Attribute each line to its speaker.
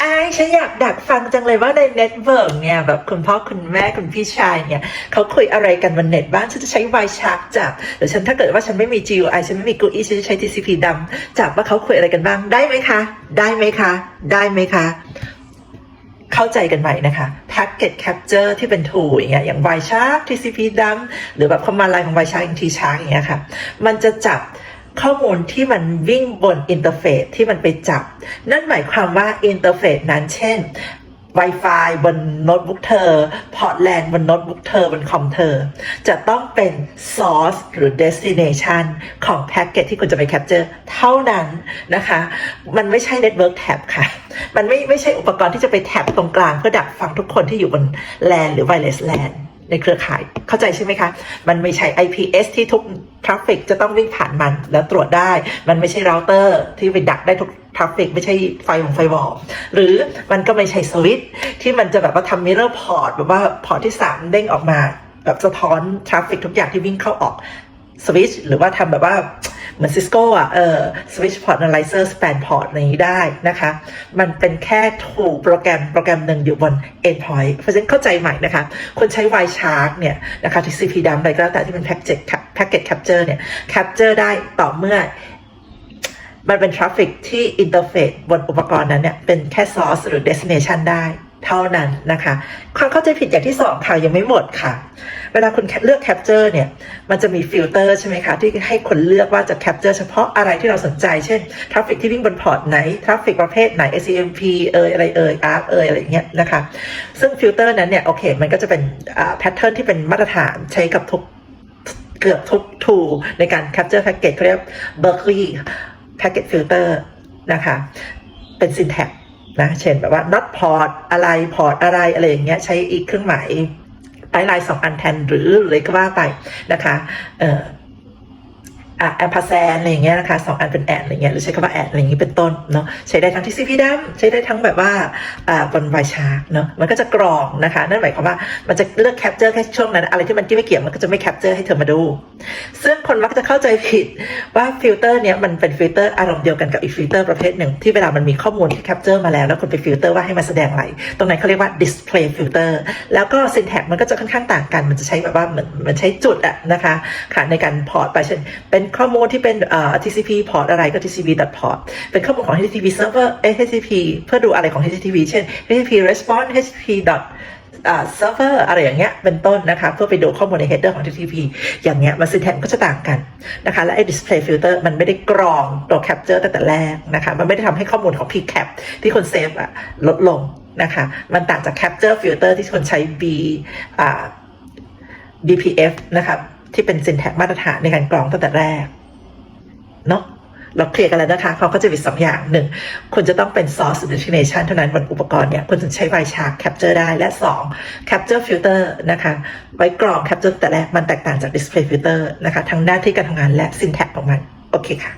Speaker 1: ไอ้ฉันอยากดักฟังจังเลยว่าในเน็ตเวิร์กเนี่ย แบบคุณพ่อคุณแม่คุณพี่ชายเนี่ยเขาคุยอะไรกันบนเน็ตบ้างฉันจะใช้ y s h a r k จับหรือฉันถ้าเกิดว่าฉันไม่มี GUI ฉันไม่มี GUI ฉันจะใช้ TCP ดำจับว่าเขาคุยอะไรกันบ้างได้ไหมคะ ได้ไหมคะ ได้ไหมคะ เข้าใจกันใหม่นะคะ Packet Capture ที่เป็น tool อย่างเงี้ยอย่าง y s h a r k TCP ดำหรือแบบ command line ของ y s h a r k อย่าง T Shark อย่างเงี้ยค่ะ มันจะจับ ข้อมูลที่มันวิ่งบนอินเทอร์เฟซที่มันไปจับ นั่นหมายความว่าอินเทอร์เฟซนั้นเช่น Wi-Fi บนโน้ตบุ๊กเธอ พอร์ตแลนด์บนโน้ตบุ๊กเธอบนคอมเธอ จะต้องเป็น source หรือ destination ของแพ็กเกจที่คุณจะไป capture เท่านั้นนะคะ มันไม่ใช่ network tab ค่ะ มันไม่ไม่ใช่อุปกรณ์ที่จะไปแท็บตรงกลางเพื่อดักฟังทุกคนที่อยู่บน LAN หรือ wireless LAN ในเครือข่าย เข้าใจใช่ไหมคะ มันไม่ใช่ IPS ที่ทุกทราฟฟิกจะต้องวิ่งผ่านมันแล้วตรวจได้ มันไม่ใช่เราเตอร์ที่ไปดักได้ทุกทราฟฟิกไม่ใช่ไฟของไฟวอลหรือมันก็ไม่ใช่สวิตช์ที่มันจะแบบว่าทำมิเรอร์พอร์ตแบบว่าพอร์ตที่ 3 เด้งออกมา แบบสะท้อนทราฟฟิกทุกอย่างที่วิ่งเข้าออกสวิตช์หรือว่าทำแบบว่า เหมือนซิสโก้อะเออ switch port analyzer span port อรอย่างนี้ได้นะคะ มันเป็นแค่ถูกโปรแกรมโปรแกรมหนึ่งอยู่บน endpoint เพราะฉะนั้นเข้าใจใหม่นะคะ คนใช้ Wireshark เนี่ยนะคะ TCP dump อะไรก็แล้วแต่ที่เป็น packet packet capture เนี่ย capture ได้ต่อเมื่อมันเป็นทราฟฟิกที่อินเทอร์เฟซบนอุปกรณ์นั้นเนี่ยเป็นแค่ source หรือ destination ได้เท่านั้นนะคะ ความเข้าใจผิดอย่างที่สองค่ะยังไม่หมดค่ะ เวลาคุณเลือก capture เนี่ย มันจะมีฟิลเตอร์ใช่ไหมคะ ที่ให้คนเลือกว่าจะ capture เฉพาะอะไรที่เราสนใจ เช่นทราฟฟิกที่วิ่งบนพอร์ตไหนทราฟฟิกประเภทไหน SCMP เอยอะไรเอย ARP เอยอะไรอย่างเงี้ยนะคะ ซึ่งฟิลเตอร์นั้นเนี่ย โอเค มันก็จะเป็นแพทเทิร์นที่เป็นมาตรฐานใช้กับทุกเกือบทุก tool ในการ capture packet เขาเรียก Berkeley packet filter นะคะ เป็น syntax นะ เช่นแบบว่า not port อะไร port อะไร อะไรอย่างเงี้ย ใช้อีกเครื่องหมาย ไลน์สองอันแทนหรืออะไรก็ว่าไปนะคะเอะแอมพาแซนอะไรอย่างเงี้ยนะคะสองอันเป็นแอดอะไรเงี้ยหรือใช้คำว่าแอดอะไรอย่างงี้เป็นต้นเนาะใช้ได้ทั้งที่ CP ดัมใช้ได้ทั้งแบบว่าอ่าบนไวชาร์กเนาะมันก็จะกรองนะคะ นั่นหมายความว่ามันจะเลือกแคปเจอร์แค่ช่วงนั้น อะไรที่มันที่ไม่เกี่ยวมันก็จะไม่แคปเจอร์ให้เธอมาดู ซึ่งคนมักจะเข้าใจผิดว่าฟิลเตอร์เนี้ยมันเป็นฟิลเตอร์อารมณ์เดียวกันกับอีกฟิลเตอร์ประเภทหนึ่งที่เวลามันมีข้อมูลที่แคปเจอร์มาแล้วแล้วคุณไปฟิลเตอร์ว่าให้มาแสดงอะไรตรงนั้นเขาเรียกว่า display filter แล้วก็ syntax มันก็จะค่อนข้างต่างกัน มันจะใช้แบบว่าเหมือนมันใช้จุดอะนะคะค่ะในการพอร์ตไปเช่นเป็นข้อมูลที่เป็นเอ่อ TCP พอร์ตอะไรก็ TCP dot port เป็นข้อมูลของ HTTP server เอ HTTP เพื่อดูอะไรของ HTTP เช่น HTTP response HTTP dot อ่า server อะไรอย่างเงี้ยเป็นต้นนะคะเพื่อไปดูข้อมูลใน header ของ HTTP อย่างเงี้ยมัน syntax ก็จะต่างกันนะคะและไอ้ display filter มันไม่ได้กรองตัว capture ตั้งแต่แรกนะคะมันไม่ได้ทำให้ข้อมูลของ pcap ที่คนเซฟอะลดลงนะคะมันต่างจาก capture filter ที่คนใช้ B อ่า BPF นะครับ ที่เป็นซินแท็กมาตรฐานในการกรองตั้งแต่แรกเนาะเราเคลียร์กันแล้วนะคะเขาก็จะมีสองอย่างหนึ่งคุณจะต้องเป็น source destination เท่านั้นบนอุปกรณ์เนี่ยคุณถึงใช้ไวชาร์ capture ได้และ 2 capture filter นะคะไว้กรอง capture แต่แรกมันแตกต่างจาก display filter นะคะทั้งหน้าที่การทำงานและ syntax ของมัน โอเคค่ะ